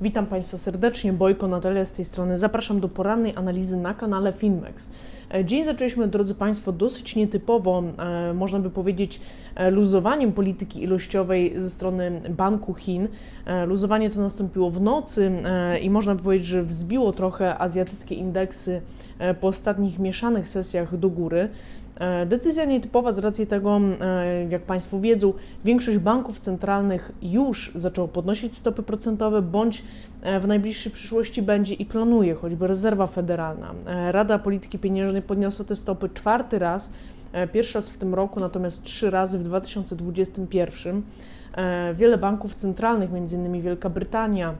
Witam Państwa serdecznie, Bojko Natalia z tej strony. Zapraszam do porannej analizy na kanale Finmex. E, Dzień zaczęliśmy, drodzy Państwo, dosyć nietypowo, e, można by powiedzieć, e, luzowaniem polityki ilościowej ze strony Banku Chin. Luzowanie to nastąpiło w nocy i można by powiedzieć, że wzbiło trochę azjatyckie indeksy po ostatnich mieszanych sesjach do góry. E, Decyzja nietypowa z racji tego, e, jak Państwo wiedzą, większość banków centralnych już zaczęło podnosić stopy procentowe, bądź e, w najbliższej przyszłości będzie i planuje, choćby rezerwa federalna. Rada Polityki Pieniężnej podniosła te stopy czwarty raz, pierwszy raz w tym roku, natomiast trzy razy w 2021. E, Wiele banków centralnych, m.in. Wielka Brytania,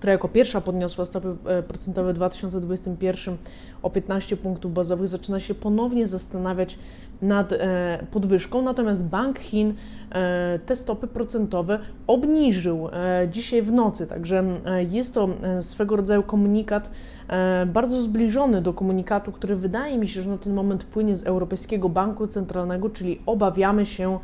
która jako pierwsza podniosła stopy e, procentowe w 2021 o 15 punktów bazowych, zaczyna się ponownie zastanawiać nad e, podwyżką, natomiast Bank Chin e, te stopy procentowe obniżył dzisiaj w nocy, także jest to swego rodzaju komunikat bardzo zbliżony do komunikatu, który wydaje mi się, że na ten moment płynie z Europejskiego Banku Centralnego, czyli obawiamy się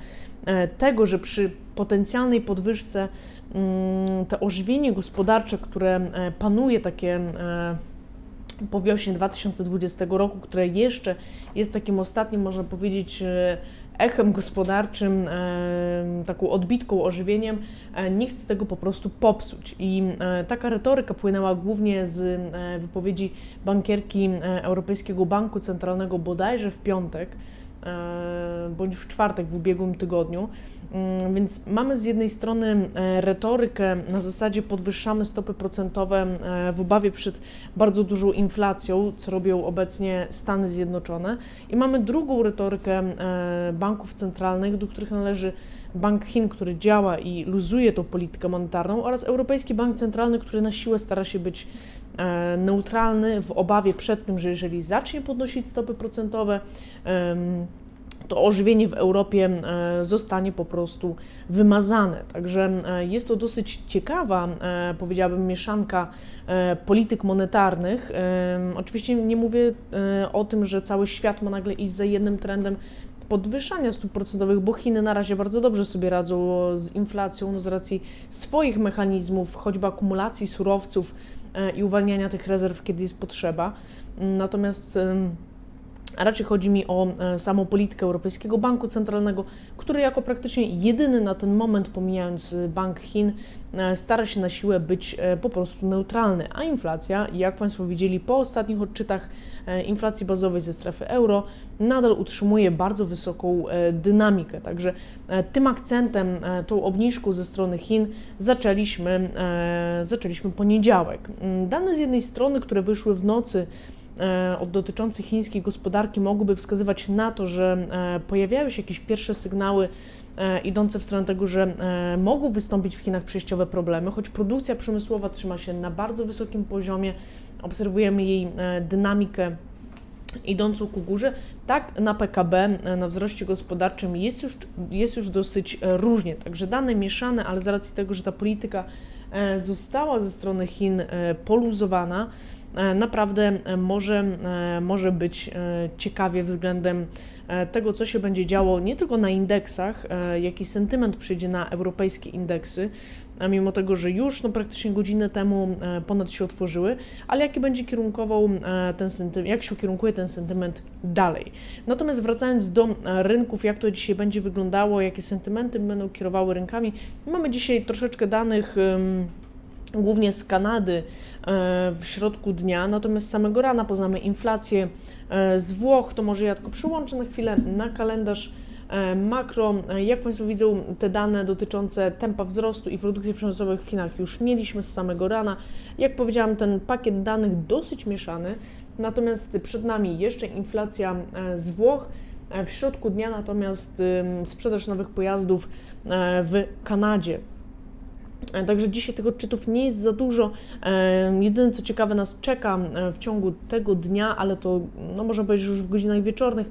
e, tego, że przy potencjalnej podwyżce mm, to ożywienie gospodarcze, które e, panuje takie e, po wiośnie 2020 roku, które jeszcze jest takim ostatnim, można powiedzieć, e, echem gospodarczym, taką odbitką, ożywieniem, e, nie chce tego po prostu popsuć. I e, taka retoryka płynęła głównie z e, wypowiedzi bankierki Europejskiego Banku Centralnego bodajże w piątek, bądź w czwartek w ubiegłym tygodniu. Mm, Więc mamy z jednej strony e, retorykę na zasadzie podwyższamy stopy procentowe e, w obawie przed bardzo dużą inflacją, co robią obecnie Stany Zjednoczone, i mamy drugą retorykę e, banków centralnych, do których należy Bank Chin, który działa i luzuje tą politykę monetarną, oraz Europejski Bank Centralny, który na siłę stara się być e, neutralny w obawie przed tym, że jeżeli zacznie podnosić stopy procentowe, to ożywienie w Europie e, zostanie po prostu wymazane. Także e, jest to dosyć ciekawa, powiedziałabym, mieszanka polityk monetarnych. Oczywiście nie mówię o tym, że cały świat ma nagle iść za jednym trendem podwyższania stóp procentowych, bo Chiny na razie bardzo dobrze sobie radzą z inflacją no z racji swoich mechanizmów, choćby akumulacji surowców e, i uwalniania tych rezerw, kiedy jest potrzeba. Natomiast a raczej chodzi mi o e, samą politykę Europejskiego Banku Centralnego, który jako praktycznie jedyny na ten moment, pomijając e, Bank Chin, e, stara się na siłę być po prostu neutralny. A inflacja, jak Państwo widzieli po ostatnich odczytach inflacji bazowej ze strefy euro, nadal utrzymuje bardzo wysoką dynamikę. Także tym akcentem, tą obniżką ze strony Chin zaczęliśmy, zaczęliśmy poniedziałek. Mm, Dane z jednej strony, które wyszły w nocy, e, od dotyczących chińskiej gospodarki mogłyby wskazywać na to, że e, pojawiają się jakieś pierwsze sygnały e, idące w stronę tego, że mogą wystąpić w Chinach przejściowe problemy, choć produkcja przemysłowa trzyma się na bardzo wysokim poziomie, obserwujemy jej dynamikę idącą ku górze, tak na PKB, na wzroście gospodarczym jest już, jest już dosyć różnie. Także dane mieszane, ale z racji tego, że ta polityka została ze strony Chin poluzowana, naprawdę e, może, e, może być e, ciekawie względem e, tego, co się będzie działo nie tylko na indeksach, e, jaki sentyment przyjdzie na europejskie indeksy, a mimo tego, że już no, praktycznie godzinę temu e, ponad się otworzyły, ale jaki będzie kierunkował e, ten sentyment, jak się ukierunkuje ten sentyment dalej. Natomiast wracając do e, rynków, jak to dzisiaj będzie wyglądało, jakie sentymenty będą kierowały rynkami, mamy dzisiaj troszeczkę danych. głównie z Kanady e, w środku dnia, natomiast samego rana poznamy inflację e, z Włoch, to może ja tylko przyłączę na chwilę na kalendarz e, makro. E, Jak Państwo widzą, te dane dotyczące tempa wzrostu i produkcji przemysłowych w Chinach już mieliśmy z samego rana. Jak powiedziałam, ten pakiet danych dosyć mieszany, natomiast przed nami jeszcze inflacja e, z Włoch. E, W środku dnia natomiast sprzedaż nowych pojazdów e, w Kanadzie. E, Także dzisiaj tych odczytów nie jest za dużo. E, Jedyne co ciekawe nas czeka e, w ciągu tego dnia, ale to no można powiedzieć już w godzinach wieczornych,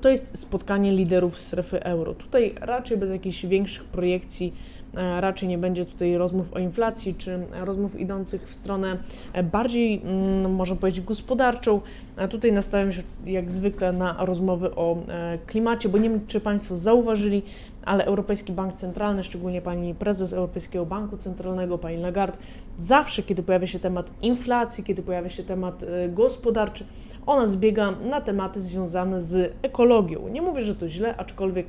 to jest spotkanie liderów strefy euro. Tutaj raczej bez jakichś większych projekcji, raczej nie będzie tutaj rozmów o inflacji czy rozmów idących w stronę e, bardziej, mm, można powiedzieć, gospodarczą. Tutaj nastawiam się jak zwykle na rozmowy o e, klimacie, bo nie wiem, czy Państwo zauważyli, ale Europejski Bank Centralny, szczególnie pani prezes Europejskiego Banku Centralnego, pani Lagarde, zawsze, kiedy pojawia się temat inflacji, kiedy pojawia się temat e, gospodarczy, ona zbiega na tematy związane z ekologią. Nie mówię, że to źle, aczkolwiek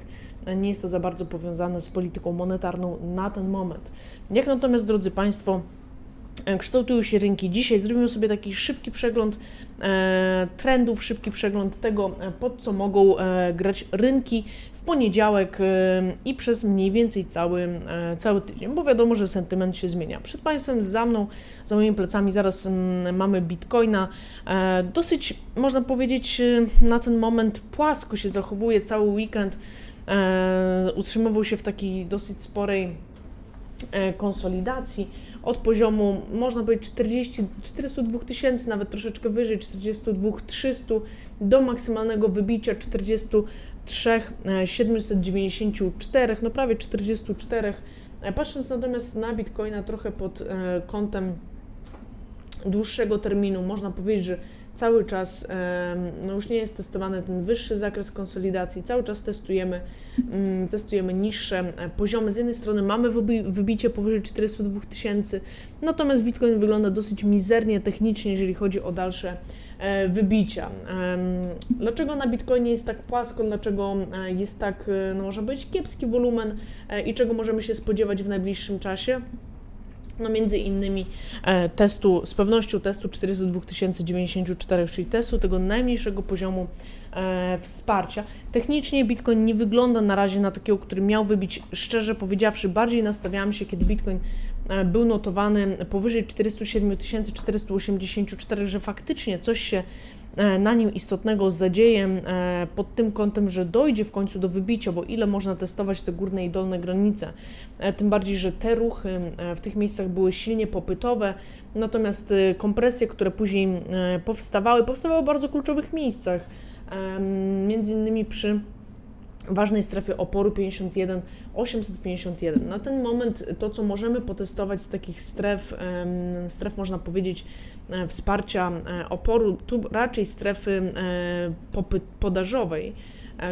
nie jest to za bardzo powiązane z polityką monetarną na ten moment. Jak natomiast, drodzy Państwo, E, kształtują się rynki. Dzisiaj zrobimy sobie taki szybki przegląd e, trendów, szybki przegląd tego, e, pod co mogą grać rynki w poniedziałek i przez mniej więcej cały, cały tydzień, bo wiadomo, że sentyment się zmienia. Przed Państwem, za mną, za moimi plecami zaraz mamy Bitcoina. Dosyć, można powiedzieć, na ten moment płasko się zachowuje cały weekend. E, utrzymywał się w takiej dosyć sporej e, konsolidacji od poziomu, można powiedzieć, 40, 402 tysięcy, nawet troszeczkę wyżej, 42 300 do maksymalnego wybicia 43 794, no prawie 44. E, patrząc natomiast na Bitcoina trochę pod e, kątem dłuższego terminu, można powiedzieć, że cały czas no już nie jest testowany ten wyższy zakres konsolidacji, cały czas testujemy, mm, testujemy niższe e, poziomy. Z jednej strony mamy wybicie powyżej 402 tysięcy, natomiast Bitcoin wygląda dosyć mizernie technicznie, jeżeli chodzi o dalsze e, wybicia. Dlaczego na Bitcoinie jest tak płasko, dlaczego e, jest tak, no można powiedzieć, kiepski wolumen i czego możemy się spodziewać w najbliższym czasie? No między innymi e, testu, z pewnością testu 402 094, czyli testu tego najmniejszego poziomu e, wsparcia. Technicznie Bitcoin nie wygląda na razie na takiego, który miał wybić, szczerze powiedziawszy, bardziej nastawiałam się, kiedy Bitcoin e, był notowany powyżej 407 484, że faktycznie coś się na nim istotnego zadzieje e, pod tym kątem, że dojdzie w końcu do wybicia, bo ile można testować te górne i dolne granice. E, tym bardziej, że te ruchy w tych miejscach były silnie popytowe, natomiast kompresje, które później powstawały, powstawały w bardzo kluczowych miejscach, między innymi przy ważnej strefie oporu 51, 851. Na ten moment to, co możemy potestować z takich stref, stref można powiedzieć e, wsparcia e, oporu, tu raczej strefy e, podażowej,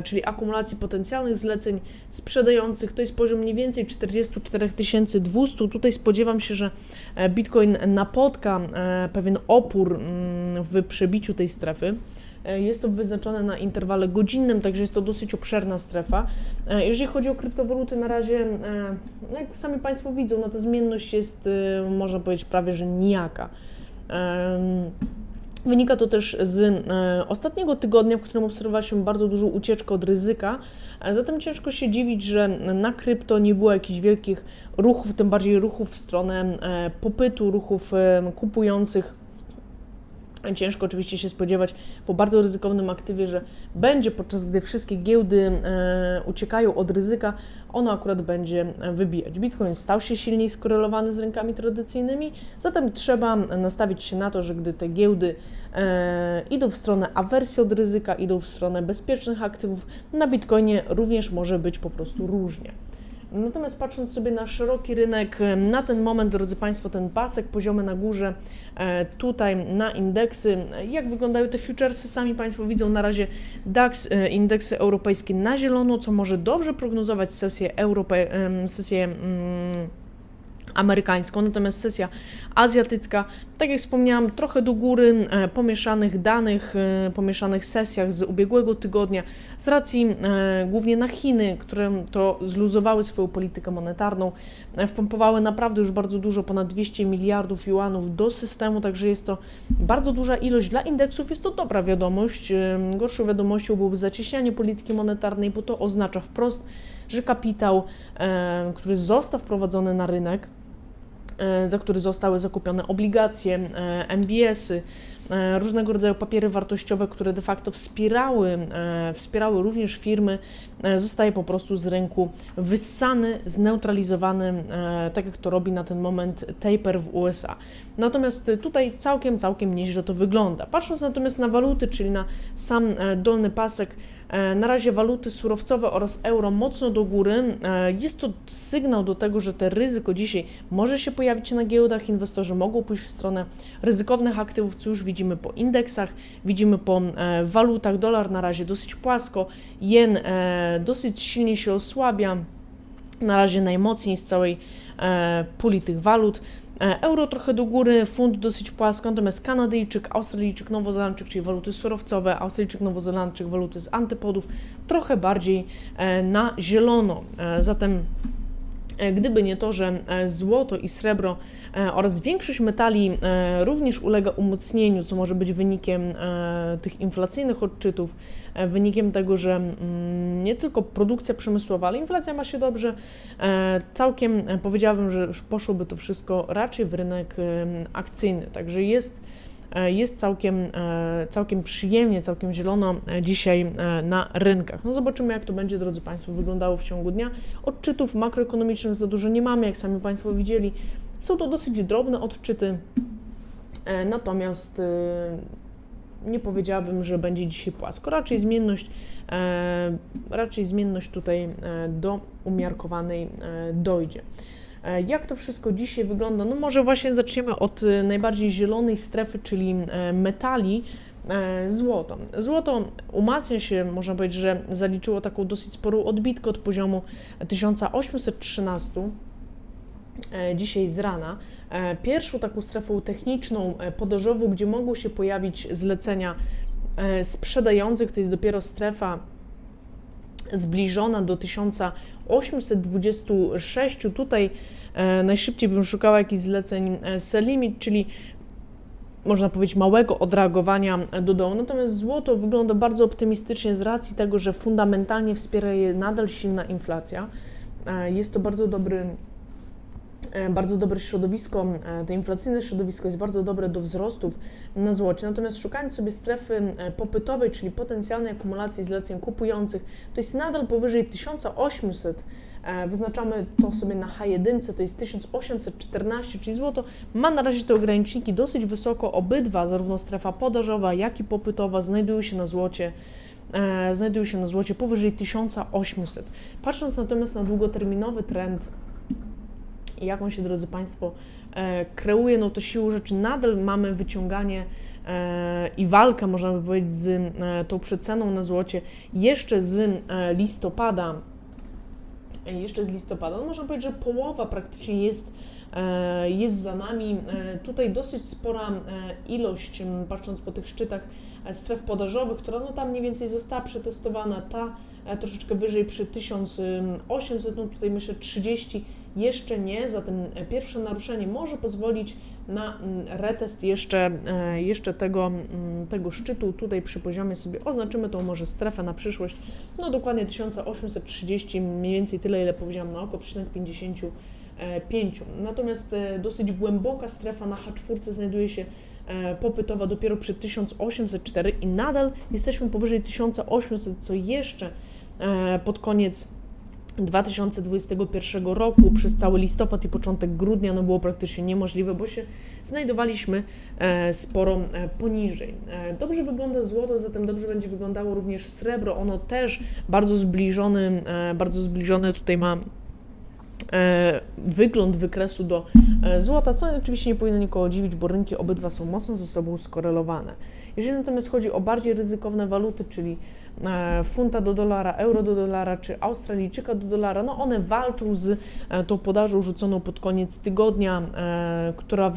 czyli akumulacji potencjalnych zleceń sprzedających, to jest poziom mniej więcej 44 200. Tutaj spodziewam się, że Bitcoin napotka pewien opór mm, w przebiciu tej strefy. E, jest to wyznaczone na interwale godzinnym, także jest to dosyć obszerna strefa. E, jeżeli chodzi o kryptowaluty, na razie, e, no jak sami Państwo widzą, no ta zmienność jest, można powiedzieć, prawie że nijaka. Wynika to też z ostatniego tygodnia, w którym obserwowała się bardzo dużą ucieczkę od ryzyka. Zatem ciężko się dziwić, że na krypto nie było jakichś wielkich ruchów, tym bardziej ruchów w stronę popytu, ruchów kupujących Ciężko oczywiście się spodziewać po bardzo ryzykownym aktywie, że będzie podczas gdy wszystkie giełdy e, uciekają od ryzyka, ono akurat będzie wybijać. Bitcoin stał się silniej skorelowany z rynkami tradycyjnymi, zatem trzeba nastawić się na to, że gdy te giełdy e, idą w stronę awersji od ryzyka, idą w stronę bezpiecznych aktywów, na Bitcoinie również może być po prostu różnie. Natomiast patrząc sobie na szeroki rynek, na ten moment, drodzy Państwo, ten pasek poziomy na górze, e, tutaj na indeksy, jak wyglądają te futuresy, sami Państwo widzą. Na razie DAX, e, indeksy europejskie na zielono, co może dobrze prognozować sesję, Europę, sesję mm, amerykańską, natomiast sesja azjatycka, tak jak wspomniałam, trochę do góry e, pomieszanych danych, e, pomieszanych sesjach z ubiegłego tygodnia, z racji e, głównie na Chiny, które to zluzowały swoją politykę monetarną, wpompowały naprawdę już bardzo dużo, ponad 200 miliardów juanów do systemu, także jest to bardzo duża ilość. Dla indeksów jest to dobra wiadomość. Gorszą wiadomością byłoby zacieśnianie polityki monetarnej, bo to oznacza wprost, że kapitał, który został wprowadzony na rynek, za który zostały zakupione obligacje, e, MBS-y, e, różnego rodzaju papiery wartościowe, które de facto wspierały, wspierały również firmy, zostaje po prostu z rynku wyssany, zneutralizowany, tak jak to robi na ten moment taper w USA. Natomiast tutaj całkiem, całkiem nieźle to wygląda. Patrząc natomiast na waluty, czyli na sam dolny pasek, E, na razie waluty surowcowe oraz euro mocno do góry. E, jest to sygnał do tego, że te ryzyko dzisiaj może się pojawić na giełdach. Inwestorzy mogą pójść w stronę ryzykownych aktywów, co już widzimy po indeksach, widzimy po e, walutach. Dolar na razie dosyć płasko, jen dosyć silnie się osłabia. na razie najmocniej z całej e, puli tych walut. E, Euro trochę do góry, funt dosyć płasko, natomiast Kanadyjczyk, Australijczyk, Nowozelandczyk, czyli waluty surowcowe, Australijczyk, Nowozelandczyk, waluty z antypodów, trochę bardziej e, na zielono. E, Zatem Gdyby nie to, że e, złoto i srebro e, oraz większość metali e, również ulega umocnieniu, co może być wynikiem e, tych inflacyjnych odczytów, e, wynikiem tego, że mm, nie tylko produkcja przemysłowa, ale inflacja ma się dobrze, e, całkiem e, powiedziałabym, że poszłoby to wszystko raczej w rynek e, akcyjny. Także jest e, jest całkiem, e, całkiem przyjemnie, całkiem zielono e, dzisiaj e, na rynkach. No zobaczymy, jak to będzie, drodzy Państwo, wyglądało w ciągu dnia. Odczytów makroekonomicznych za dużo nie mamy, jak sami Państwo widzieli. Są to dosyć drobne odczyty, e, natomiast e, nie powiedziałabym, że będzie dzisiaj płasko. Raczej zmienność, e, raczej zmienność tutaj e, do umiarkowanej e, dojdzie. E, Jak to wszystko dzisiaj wygląda? No może właśnie zaczniemy od e, najbardziej zielonej strefy, czyli e, metali. Złoto. Złoto umacnia się, można powiedzieć, że zaliczyło taką dosyć sporą odbitkę od poziomu 1813 e, dzisiaj z rana. Pierwszą taką strefą techniczną, podażową, gdzie mogą się pojawić zlecenia sprzedających, to jest dopiero strefa zbliżona do 1826. Tutaj e, najszybciej bym szukała jakichś zleceń e, Selimit, czyli można powiedzieć małego odreagowania do dołu. Natomiast złoto wygląda bardzo optymistycznie z racji tego, że fundamentalnie wspiera je nadal silna inflacja. E, Jest to bardzo dobry bardzo dobre środowisko, e, to inflacyjne środowisko jest bardzo dobre do wzrostów na złocie. Natomiast szukając sobie strefy e, popytowej, czyli potencjalnej akumulacji zleceń kupujących, to jest nadal powyżej 1800. E, Wyznaczamy to sobie na H1, to jest 1814, czyli złoto ma na razie te ograniczniki dosyć wysoko. Obydwa, zarówno strefa podażowa, jak i popytowa, znajdują się na złocie e, znajdują się na złocie powyżej 1800. Patrząc natomiast na długoterminowy trend jak on się, drodzy Państwo, e, kreuje, no to siłą rzeczy nadal mamy wyciąganie e, i walkę, można by powiedzieć, z e, tą przeceną na złocie jeszcze z listopada. Jeszcze z listopada. No można powiedzieć, że połowa praktycznie jest, E, jest za nami. E, tutaj dosyć spora e, ilość, patrząc po tych szczytach stref podażowych, która no tam mniej więcej została przetestowana, ta troszeczkę wyżej przy 1800, no tutaj myślę 30 jeszcze nie, zatem pierwsze naruszenie może pozwolić na retest jeszcze, jeszcze tego, tego szczytu. Tutaj przy poziomie sobie oznaczymy tą może strefę na przyszłość, no dokładnie 1830, mniej więcej tyle, ile powiedziałam na oko, przyczynek 50 E, pięciu. Natomiast e, dosyć głęboka strefa na H4 znajduje się e, popytowa dopiero przy 1804 i nadal jesteśmy powyżej 1800, co jeszcze pod koniec 2021 roku przez cały listopad i początek grudnia no było praktycznie niemożliwe, bo się znajdowaliśmy sporo poniżej. Dobrze wygląda złoto, zatem dobrze będzie wyglądało również srebro. Ono też bardzo zbliżone, bardzo zbliżone tutaj ma wygląd wykresu do e, złota, co oczywiście nie powinno nikogo dziwić, bo rynki obydwa są mocno ze sobą skorelowane. Jeżeli natomiast chodzi o bardziej ryzykowne waluty, czyli e, funta do dolara, euro do dolara, czy Australijczyka do dolara, no one walczą z e, tą podażą rzuconą pod koniec tygodnia, e, która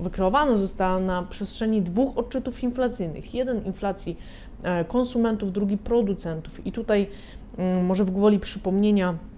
wykreowana została na przestrzeni dwóch odczytów inflacyjnych. Jeden inflacji e, konsumentów, drugi producentów. I tutaj mm, może w gwoli przypomnienia, E,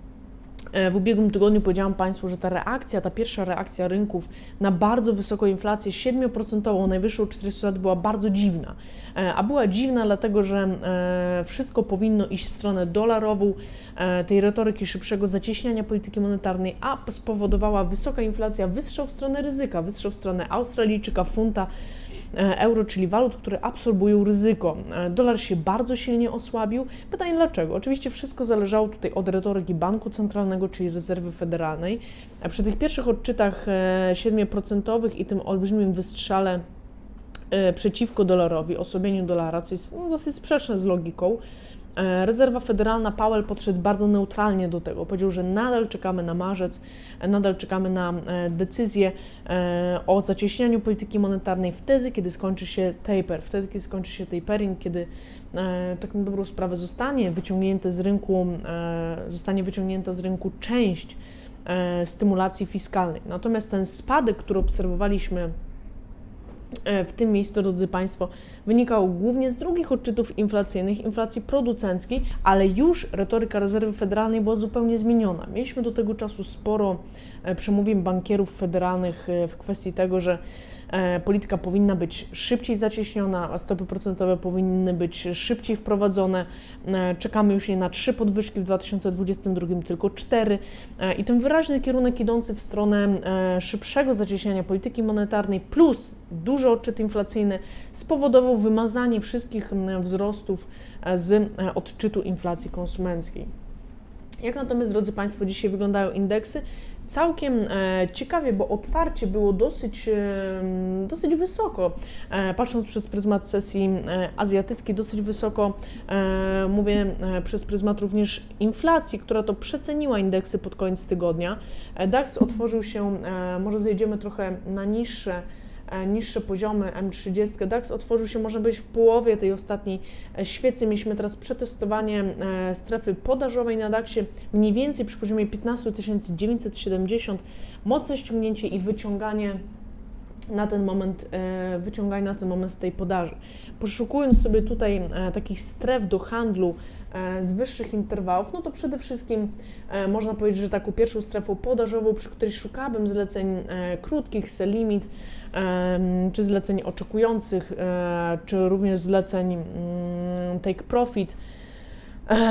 W ubiegłym tygodniu powiedziałam Państwu, że ta reakcja, ta pierwsza reakcja rynków na bardzo wysoką inflację, 7%, najwyższą 400 lat, była bardzo dziwna. E, A była dziwna dlatego, że e, wszystko powinno iść w stronę dolarową, e, tej retoryki szybszego zacieśniania polityki monetarnej, a spowodowała wysoka inflacja, wystrzał w stronę ryzyka, wystrzał w stronę Australijczyka, funta, e, euro, czyli walut, które absorbują ryzyko. E, Dolar się bardzo silnie osłabił. Pytanie dlaczego? Oczywiście wszystko zależało tutaj od retoryki Banku Centralnego, czyli Rezerwy Federalnej. A Przy tych pierwszych odczytach e, 7% i tym olbrzymim wystrzale e, przeciwko dolarowi, osłabieniu dolara, co jest no, dosyć sprzeczne z logiką, E, Rezerwa Federalna Powell podszedł bardzo neutralnie do tego. Powiedział, że nadal czekamy na marzec, e, nadal czekamy na e, decyzję e, o zacieśnianiu polityki monetarnej wtedy, kiedy skończy się taper, wtedy, kiedy skończy się tapering, kiedy e, tak na dobrą sprawę zostanie wyciągnięte z rynku, e, zostanie wyciągnięta z rynku część e, stymulacji fiskalnej. Natomiast ten spadek, który obserwowaliśmy e, w tym miejscu, drodzy Państwo, wynikał głównie z drugich odczytów inflacyjnych, inflacji producenckiej, ale już retoryka rezerwy federalnej była zupełnie zmieniona. Mieliśmy do tego czasu sporo e, przemówień bankierów federalnych e, w kwestii tego, że e, polityka powinna być szybciej zacieśniona, a stopy procentowe powinny być szybciej wprowadzone. E, Czekamy już nie na trzy podwyżki w 2022, tylko cztery. E, I ten wyraźny kierunek idący w stronę e, szybszego zacieśniania polityki monetarnej plus duży odczyt inflacyjny spowodował wymazanie wszystkich wzrostów e, z e, odczytu inflacji konsumenckiej. Jak natomiast, drodzy Państwo, dzisiaj wyglądają indeksy? Całkiem e, ciekawie, bo otwarcie było dosyć, e, dosyć wysoko. E, patrząc przez pryzmat sesji azjatyckiej, dosyć wysoko, mówię przez pryzmat również inflacji, która to przeceniła indeksy pod koniec tygodnia. DAX otworzył się, może zejdziemy trochę na niższe niższe poziomy M30. DAX otworzył się może być w połowie tej ostatniej e, świecy. Mieliśmy teraz przetestowanie e, strefy podażowej na DAXie mniej więcej przy poziomie 15 970. Mocne ściągnięcie i wyciąganie na ten moment, e, wyciąganie na ten moment tej podaży. Poszukując sobie tutaj e, takich stref do handlu e, z wyższych interwałów, no to przede wszystkim można powiedzieć, że taką pierwszą strefą podażową, przy której szukałabym zleceń krótkich, sell limit, em, czy zleceń oczekujących, czy również zleceń mm, take profit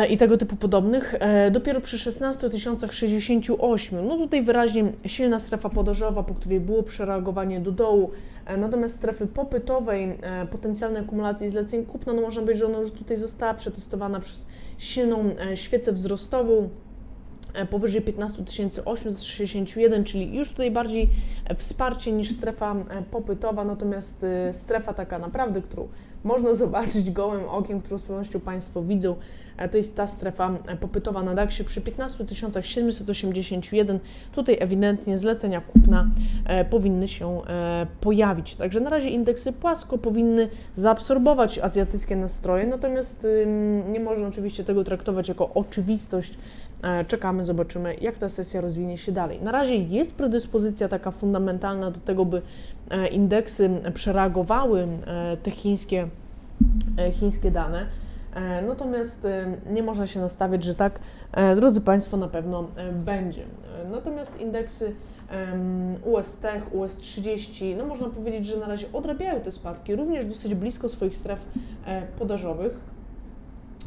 i tego typu podobnych. E, Dopiero przy 16 068, no tutaj wyraźnie silna strefa podażowa, po której było przereagowanie do dołu, E, natomiast strefy popytowej, e, potencjalnej akumulacji zleceń kupna, no można powiedzieć, że ona już tutaj została przetestowana przez silną e, świecę wzrostową, e, powyżej 15 861, czyli już tutaj bardziej e, wsparcie niż strefa e, popytowa, natomiast e, strefa taka naprawdę, którą można zobaczyć gołym okiem, którą z pewnością Państwo widzą, e, to jest ta strefa e, popytowa na DAX-ie przy 15 781. Tutaj ewidentnie zlecenia kupna e, powinny się e, pojawić. Także na razie indeksy płasko powinny zaabsorbować azjatyckie nastroje, natomiast nie można oczywiście tego traktować jako oczywistość. E, Czekamy, zobaczymy, jak ta sesja rozwinie się dalej. Na razie jest predyspozycja taka fundamentalna do tego, by e, indeksy przereagowały e, te chińskie, chińskie dane. Natomiast nie można się nastawiać, że tak, drodzy Państwo, na pewno będzie. Natomiast indeksy US Tech, US 30, no można powiedzieć, że na razie odrabiają te spadki, również dosyć blisko swoich stref podażowych.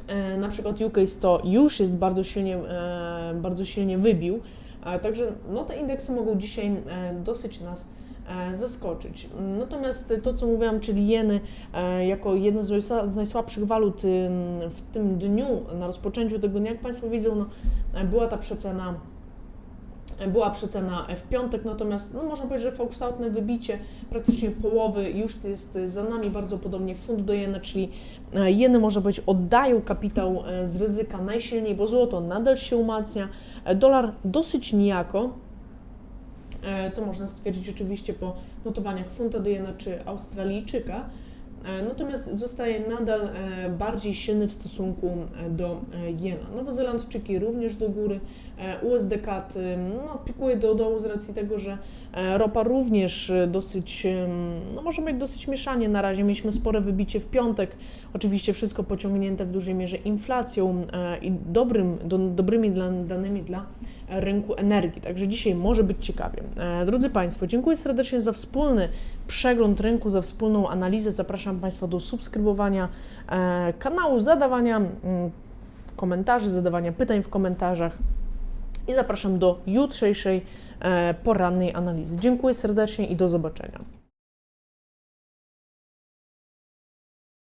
E, Na przykład UK 100 już jest bardzo silnie, e, bardzo silnie wybił, e, także no, te indeksy mogą dzisiaj dosyć nas zaskoczyć. Natomiast to, co mówiłam, czyli jeny jako jedna z najsła- z najsłabszych walut w tym dniu, na rozpoczęciu tego dnia, jak Państwo widzą, no, była ta przecena była przecena w piątek, natomiast no, można powiedzieć, że V-kształtne wybicie praktycznie połowy już jest za nami, bardzo podobnie funt do jena, czyli e, jeny, można powiedzieć, oddają kapitał e, z ryzyka najsilniej, bo złoto nadal się umacnia, e, dolar dosyć nijako, e, co można stwierdzić oczywiście po notowaniach funta do jena czy australijczyka, E, Natomiast zostaje nadal e, bardziej silny w stosunku e, do e, jena. Nowozelandczyki również do góry, e, USDK no, pikuje do dołu z racji tego, że e, ropa również e, dosyć, no może być dosyć mieszanie na razie. Mieliśmy spore wybicie w piątek, oczywiście wszystko pociągnięte w dużej mierze inflacją e, i dobrym, do, dobrymi dla, danymi dla rynku energii. Także dzisiaj może być ciekawie. E, Drodzy Państwo, dziękuję serdecznie za wspólny przegląd rynku, za wspólną analizę. Zapraszam Państwa do subskrybowania e, kanału, zadawania mm, komentarzy, zadawania pytań w komentarzach i zapraszam do jutrzejszej e, porannej analizy. Dziękuję serdecznie i do zobaczenia.